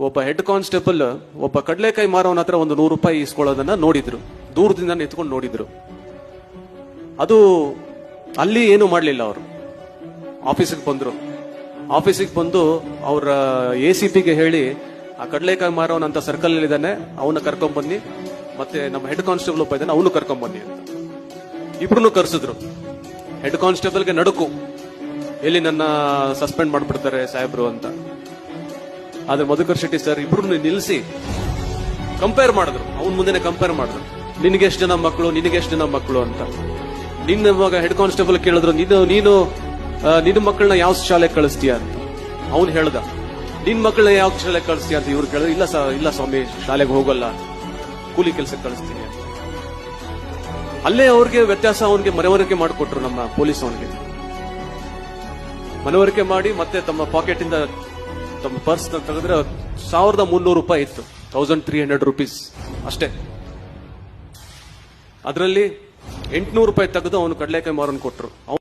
ಒಬ್ಬ head constable, ಒಬ್ಬ ಕಡಲೆಕಾಯಿ ಮಾರೋನ ಹತ್ರ ಒಂದು ನೂರು ರೂಪಾಯಿ ಇಸ್ಕೊಳ್ಳೋದನ್ನ ನೋಡಿದ್ರು. ದೂರದಿಂದ ನಿಂತ್ಕೊಂಡು ನೋಡಿದ್ರು. ಅದು ಅಲ್ಲಿ ಏನು ಮಾಡಲಿಲ್ಲ ಅವರು. ಆಫೀಸಿಗೆ ಬಂದ್ರು. ಆಫೀಸಿಗೆ ಬಂದು ಅವರ ಎ ಸಿ ಪಿಗೆ ಹೇಳಿ, ಆ ಕಡಲೆಕಾಯಿ ಮಾರವನಂತ ಸರ್ಕಲ್ ಇದ್ದಾನೆ ಅವನ್ನ ಕರ್ಕೊಂಡ್ ಬನ್ನಿ. ಮತ್ತೆ ನಮ್ಮ ಹೆಡ್ ಕಾನ್ಸ್ಟೇಬಲ್ ಒಬ್ಬ ಇದ್ದಾನೆ, ಅವನು ಕರ್ಕೊಂಡ್ ಬನ್ನಿ ಅಂತ. ಇಬ್ರು ಕರ್ಸಿದ್ರು. ಹೆಡ್ ಕಾನ್ಸ್ಟೇಬಲ್ಗೆ ನಡುಕು. ಎಲ್ಲಿ ನನ್ನ ಸಸ್ಪೆಂಡ್ ಮಾಡ್ಬಿಡ್ತಾರೆ ಸಾಹೇಬ್ರು ಅಂತ. ಆದ್ರೆ ಮಧುಕರ್ ಶೆಟ್ಟಿ ಸರ್ ಇಬ್ರು ನಿಲ್ಲಿಸಿ ಕಂಪೇರ್ ಮಾಡಿದ್ರು. ಅವನ್ ಮುಂದೆನೆ ಕಂಪೇರ್ ಮಾಡಿದ್ರು. ನಿನಗೆ ಎಷ್ಟು ಜನ ಮಕ್ಕಳು ನಿನಗೆ ಎಷ್ಟು ಜನ ಮಕ್ಕಳು ಅಂತ. ನಿನ್ನ ಮಗ ಹೆಡ್ ಕಾನ್ಸ್ಟೇಬಲ್ ಕೇಳಿದ್ರು, ನೀನು ನೀನು ನಿನ್ನ ಮಕ್ಕಳನ್ನ ಯಾವ ಶಾಲೆ ಕಳಿಸ್ತೀಯ ಅಂತ. ಅವನು ಹೇಳ್ದ, ನಿನ್ ಮಕ್ಕಳನ್ನ ಯಾವ ಶಾಲೆ ಕಳಿಸ್ತೀಯ ಅಂತ ಇವ್ರು ಕೇಳಿದ್ರು, ಇಲ್ಲ ಇಲ್ಲ ಸ್ವಾಮಿ, ಶಾಲೆಗೆ ಹೋಗಲ್ಲ. ಕೂಲಿ ಕೆಲಸಕ್ಕೆ ಕಳಿಸ್ತೀನಿ ಅಂತ. ಅಲ್ಲೇ ಅವ್ರಿಗೆ ವ್ಯತ್ಯಾಸ ಅವನಿಗೆ ಮನವರಿಕೆ ಮಾಡಿಕೊಟ್ರು ನಮ್ಮ ಪೊಲೀಸ್ ಅವನಿಗೆ. ಮನವರಿಕೆ ಮಾಡಿ ಮತ್ತೆ ತಮ್ಮ ಪಾಕೆಟ್ ಇಂದ ತಮ್ಮ ಪರ್ಸ್ ತೆಗೆದ್ರೆ ಸಾವಿರದ ಮುನ್ನೂರು ರೂಪಾಯಿ ಇತ್ತು. ತೌಸಂಡ್ ತ್ರೀ ಹಂಡ್ರೆಡ್ ರುಪೀಸ್ ಅಷ್ಟೇ. ಅದರಲ್ಲಿ ಎಂಟುನೂರು ರೂಪಾಯಿ ತೆಗೆದು ಅವನು ಕಡಲೆಕಾಯಿ ಮಾರನ್ ಕೊಟ್ರು.